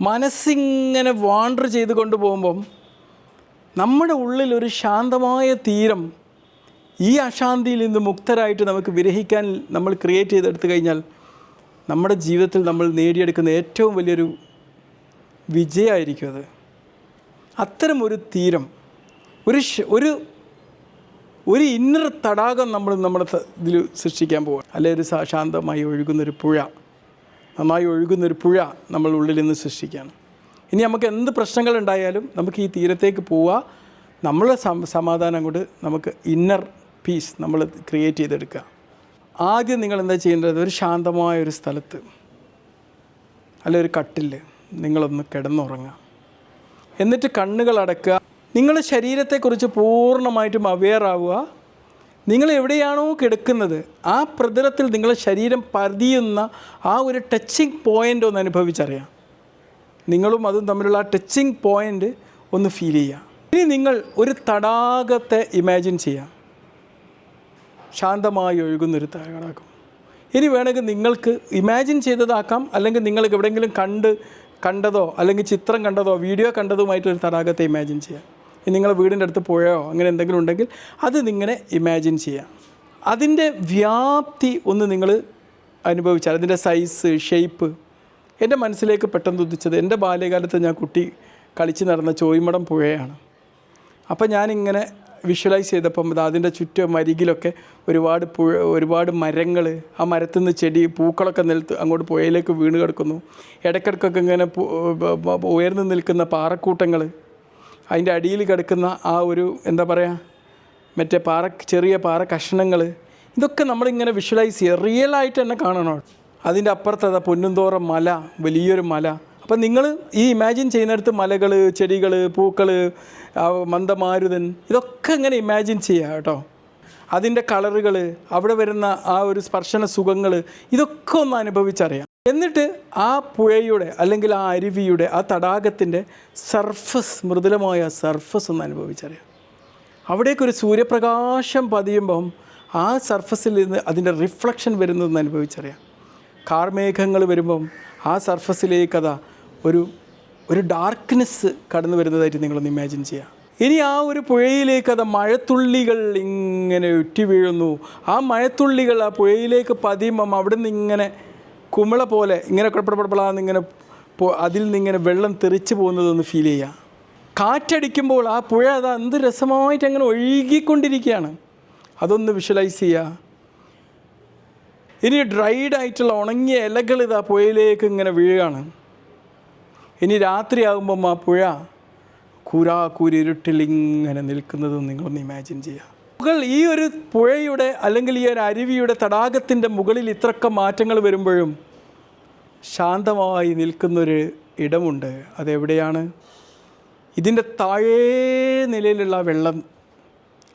മനസ്സിങ്ങനെ wander ചെയ്ത് കൊണ്ടുപോകുമ്പം നമ്മുടെ ഉള്ളിൽ ഒരു ശാന്തമായ തീരം ഈ അശാന്തിയിൽ നിന്ന് മുക്തരായിട്ട് നമുക്ക് വിരഹിക്കാൻ നമ്മൾ ക്രിയേറ്റ് ചെയ്തെടുത്തു കഴിഞ്ഞാൽ നമ്മുടെ ജീവിതത്തിൽ നമ്മൾ നേടിയെടുക്കുന്ന ഏറ്റവും വലിയൊരു വിജയമായിരിക്കും അത്. അത്തരം ഒരു തീരം ഒരു ഒരു ഒരു ഇന്നർ തടാകം നമ്മൾ നമ്മുടെ ഇതിൽ സൃഷ്ടിക്കാൻ പോകുക അല്ലെ ഒരു ശാന്തമായി ഒഴുകുന്നൊരു പുഴ. നന്നായി ഒഴുകുന്നൊരു പുഴ നമ്മൾ ഉള്ളിൽ നിന്ന് സൃഷ്ടിക്കുകയാണ്. ഇനി നമുക്ക് എന്ത് പ്രശ്നങ്ങൾ ഉണ്ടായാലും നമുക്ക് ഈ തീരത്തേക്ക് പോവുക. നമ്മളെ സമാധാനം കൊണ്ട് നമുക്ക് ഇന്നർ പീസ് നമ്മൾ ക്രിയേറ്റ് ചെയ്തെടുക്കുക. ആദ്യം നിങ്ങൾ എന്താ ചെയ്യേണ്ടത്? ഒരു ശാന്തമായ ഒരു സ്ഥലത്ത് അല്ല ഒരു കട്ടിൽ നിങ്ങളൊന്ന് കിടന്നുറങ്ങുക. എന്നിട്ട് കണ്ണുകൾ അടക്കുക. നിങ്ങളുടെ ശരീരത്തെക്കുറിച്ച് പൂർണമായിട്ടും അവെയർ ആവുക. നിങ്ങൾ എവിടെയാണോ കിടക്കുന്നത് ആ പ്രതലത്തിൽ നിങ്ങളുടെ ശരീരം പതിയുന്ന ആ ഒരു ടച്ചിങ് പോയിന്റ് ഒന്ന് അനുഭവിച്ചറിയാം. നിങ്ങളും അതും തമ്മിലുള്ള ആ ടച്ചിങ് പോയിന്റ് ഒന്ന് ഫീൽ ചെയ്യുക. ഇനി നിങ്ങൾ ഒരു തടാകത്തെ ഇമാജിൻ ചെയ്യാം ശാന്തമായി ഒഴുകുന്നൊരു തടാകം. ഇനി വേണമെങ്കിൽ നിങ്ങൾക്ക് ഇമാജിൻ ചെയ്തതാക്കാം അല്ലെങ്കിൽ നിങ്ങൾക്ക് എവിടെയെങ്കിലും കണ്ട് കണ്ടതോ അല്ലെങ്കിൽ ചിത്രം കണ്ടതോ വീഡിയോ കണ്ടതുമായിട്ടൊരു തടാകത്തെ ഇമാജിൻ ചെയ്യാം. നിങ്ങളുടെ വീടിന്റെ അടുത്ത് പുഴയോ അങ്ങനെ എന്തെങ്കിലും ഉണ്ടെങ്കിൽ അത് നിങ്ങനെ ഇമാജിൻ ചെയ്യാം. അതിന്റെ വ്യാപ്തി ഒന്ന് നിങ്ങൾ അനുഭവിച്ചാൽ അതിന്റെ സൈസ് ഷേപ്പ് എന്റെ മനസ്സിലേക്ക് പെട്ടെന്ന് ഉദിച്ചത് എന്റെ ബാല്യകാലത്ത് ഞാൻ കുട്ടി കളിച്ച് നടന്ന ചോയ്മടം പുഴയാണ്. അപ്പം ഞാനിങ്ങനെ വിഷ്വലൈസ് ചെയ്തപ്പം അത് അതിന്റെ ചുറ്റും അരികിലൊക്കെ ഒരുപാട് പുഴ ഒരുപാട് മരങ്ങൾ ആ മരത്തിൽ നിന്ന് ചെടി പൂക്കളൊക്കെ നിലത്ത് അങ്ങോട്ട് പുഴയിലേക്ക് വീണ് കിടക്കുന്നു. ഇടയ്ക്കിടയ്ക്കൊക്കെ ഇങ്ങനെ ഉയർന്നു നിൽക്കുന്ന പാറക്കൂട്ടങ്ങൾ അതിന്റെ അടിയിൽ കിടക്കുന്ന ആ ഒരു എന്താ പറയുക മറ്റേ പാറ ചെറിയ പാറ കഷ്ണങ്ങൾ ഇതൊക്കെ നമ്മളിങ്ങനെ വിഷ്വലൈസ് ചെയ്യുക റിയലായിട്ട് തന്നെ കാണണം? അതിന്റെ അപ്പുറത്ത് അതാ പൊന്നുംതോറം മല വലിയൊരു മല. അപ്പം നിങ്ങൾ ഈ ഇമാജിൻ ചെയ്യുന്നിടത്ത് മലകൾ ചെടികൾ പൂക്കൾ മന്ദമാരുതൻ ഇതൊക്കെ ഇങ്ങനെ ഇമാജിൻ ചെയ്യുക കേട്ടോ. അതിന്റെ കളറുകൾ അവിടെ വരുന്ന ആ ഒരു സ്പർശന സുഖങ്ങൾ ഇതൊക്കെ ഒന്ന് അനുഭവിച്ചറിയാം. എന്നിട്ട് ആ പുഴയുടെ അല്ലെങ്കിൽ ആ അരുവിയുടെ ആ തടാകത്തിന്റെ സർഫസ് മൃദുലമായ സർഫസ് ഒന്ന് അനുഭവിച്ചറിയാം. അവിടേക്കൊരു സൂര്യപ്രകാശം പതിയുമ്പം ആ സർഫസിൽ നിന്ന് അതിന്റെ റിഫ്ലക്ഷൻ വരുന്നതെന്ന് അനുഭവിച്ചറിയാം. കാർമേഘങ്ങൾ വരുമ്പം ആ സർഫസിലേക്ക് അതാ ഒരു ഒരു ഡാർക്ക്നെസ് കടന്നു വരുന്നതായിട്ട് നിങ്ങളൊന്ന് ഇമാജിൻ ചെയ്യാം. ഇനി ആ ഒരു പുഴയിലേക്ക് അത് മഴത്തുള്ളികൾ ഇങ്ങനെ ഉറ്റി വീഴുന്നു. ആ മഴത്തുള്ളികൾ ആ പുഴയിലേക്ക് പതിയുമ്പം അവിടെ നിന്ന് ഇങ്ങനെ കുമിള പോലെ ഇങ്ങനെ കുഴപ്പപ്പെടപ്പെടാന്ന് ഇങ്ങനെ അതിൽ നിന്ന് ഇങ്ങനെ വെള്ളം തെറിച്ച് പോകുന്നതൊന്ന് ഫീൽ ചെയ്യുക കാറ്റടിക്കുമ്പോൾ ആ പുഴ അത് എന്ത് രസമായിട്ട് അങ്ങനെ ഒഴുകിക്കൊണ്ടിരിക്കുകയാണ്. അതൊന്ന് വിഷ്വലൈസ് ചെയ്യുക ഇനി ഡ്രൈഡ് ആയിട്ടുള്ള ഉണങ്ങിയ ഇലകൾ ഇത് ആ പുഴയിലേക്ക് ഇങ്ങനെ വീഴുകയാണ്. ഇനി രാത്രിയാകുമ്പം ആ പുഴ കൂരാ കൂരിരുട്ടിൽ ഇങ്ങനെ നിൽക്കുന്നത് നിങ്ങളൊന്ന് ഇമാജിൻ ചെയ്യുക ഈ ഒരു പുഴയുടെ അല്ലെങ്കിൽ ഈ ഒരു അരുവിയുടെ തടാകത്തിന്റെ മുകളിൽ ഇത്രക്ക മാറ്റങ്ങൾ വരുമ്പോഴും ശാന്തമായി നിൽക്കുന്നൊരു ഇടമുണ്ട്. അതെവിടെയാണ്? ഇതിന്റെ താഴേ നിലയിലുള്ള വെള്ളം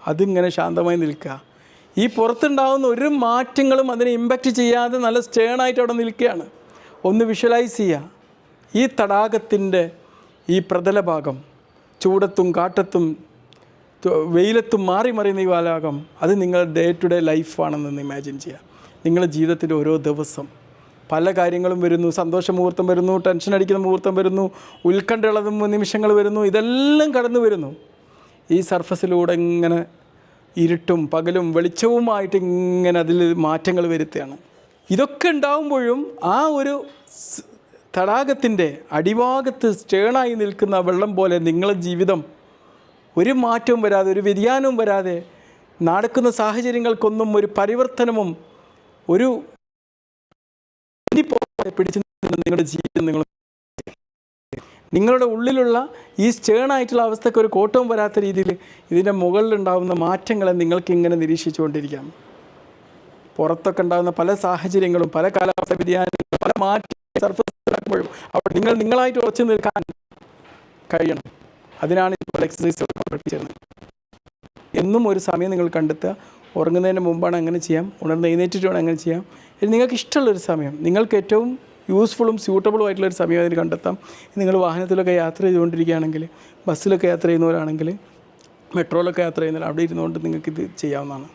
അതിങ്ങനെ ശാന്തമായി നിൽക്കുക. ഈ പുറത്തുണ്ടാകുന്ന ഒരു മാറ്റങ്ങളും അതിനെ ഇമ്പാക്റ്റ് ചെയ്യാതെ നല്ല സ്റ്റേണായിട്ട് അവിടെ നിൽക്കുകയാണ്. ഒന്ന് വിഷ്വലൈസ് ചെയ്യുക. ഈ തടാകത്തിന്റെ ഈ പ്രതല ഭാഗം ചൂടത്തും കാട്ടത്തും വെയിലത്തും മാറി മറിയുന്ന ഈ വാലാകം അത് നിങ്ങളുടെ ഡേ ടു ഡേ ലൈഫാണെന്ന് ഇമാജിൻ ചെയ്യുക നിങ്ങളുടെ ജീവിതത്തിന്റെ ഓരോ ദിവസം. പല കാര്യങ്ങളും വരുന്നു. സന്തോഷ മുഹൂർത്തം വരുന്നു. ടെൻഷൻ അടിക്കുന്ന മുഹൂർത്തം വരുന്നു. ഉത്കണ്ഠയുള്ള നിമിഷങ്ങൾ വരുന്നു. ഇതെല്ലാം കടന്നു വരുന്നു. ഈ സർഫസിലൂടെ ഇങ്ങനെ ഇരുട്ടും പകലും വെളിച്ചവുമായിട്ട് ഇങ്ങനെ അതിൽ മാറ്റങ്ങൾ വരുത്തുകയാണ്. ഇതൊക്കെ ഉണ്ടാകുമ്പോഴും ആ ഒരു തടാകത്തിന്റെ അടിഭാഗത്ത് സ്റ്റേണായി നിൽക്കുന്ന വെള്ളം പോലെ നിങ്ങളുടെ ജീവിതം ഒരു മാറ്റവും വരാതെ ഒരു വ്യതിയാനവും വരാതെ നടക്കുന്ന സാഹചര്യങ്ങൾക്കൊന്നും ഒരു പരിവർത്തനവും ഒരു പിടിച്ചു നിങ്ങളുടെ ജീവിതം നിങ്ങൾ നിങ്ങളുടെ ഉള്ളിലുള്ള ഈ സ്റ്റേണായിട്ടുള്ള അവസ്ഥയ്ക്ക് ഒരു കോട്ടവും വരാത്ത രീതിയിൽ ഇതിന്റെ മുകളിലുണ്ടാകുന്ന മാറ്റങ്ങളെ നിങ്ങൾക്ക് ഇങ്ങനെ നിരീക്ഷിച്ചുകൊണ്ടിരിക്കാം. പുറത്തൊക്കെ ഉണ്ടാകുന്ന പല സാഹചര്യങ്ങളും പല കാലാവസ്ഥ വ്യതിയാനങ്ങളും പല മാറ്റ സർഫസ് അവിടെ നിങ്ങൾ നിങ്ങളായിട്ട് ഉറച്ചു നിൽക്കാൻ കഴിയണം. അതിനാണ് ഇപ്പോൾ എക്സസൈസ് പഠിപ്പിച്ചിരുന്നത് എന്നും ഒരു സമയം നിങ്ങൾ കണ്ടെത്തുക. ഉറങ്ങുന്നതിന് മുമ്പാണ് അങ്ങനെ ചെയ്യാം. ഉണർന്ന് എഴുന്നേറ്റിട്ട് വേണം അങ്ങനെ ചെയ്യാം. ഇനി നിങ്ങൾക്ക് ഇഷ്ടമുള്ളൊരു സമയം നിങ്ങൾക്ക് ഏറ്റവും യൂസ്ഫുള്ളും സ്യൂട്ടബിളും ആയിട്ടുള്ളൊരു സമയം അതിന് കണ്ടെത്താം. നിങ്ങൾ വാഹനത്തിലൊക്കെ യാത്ര ചെയ്തുകൊണ്ടിരിക്കുകയാണെങ്കിൽ ബസ്സിലൊക്കെ യാത്ര ചെയ്യുന്നവരാണെങ്കിൽ മെട്രോയിലൊക്കെ യാത്ര ചെയ്യുന്നവർ അവിടെ ഇരുന്നുകൊണ്ട് നിങ്ങൾക്ക് ഇത് ചെയ്യാവുന്നതാണ്.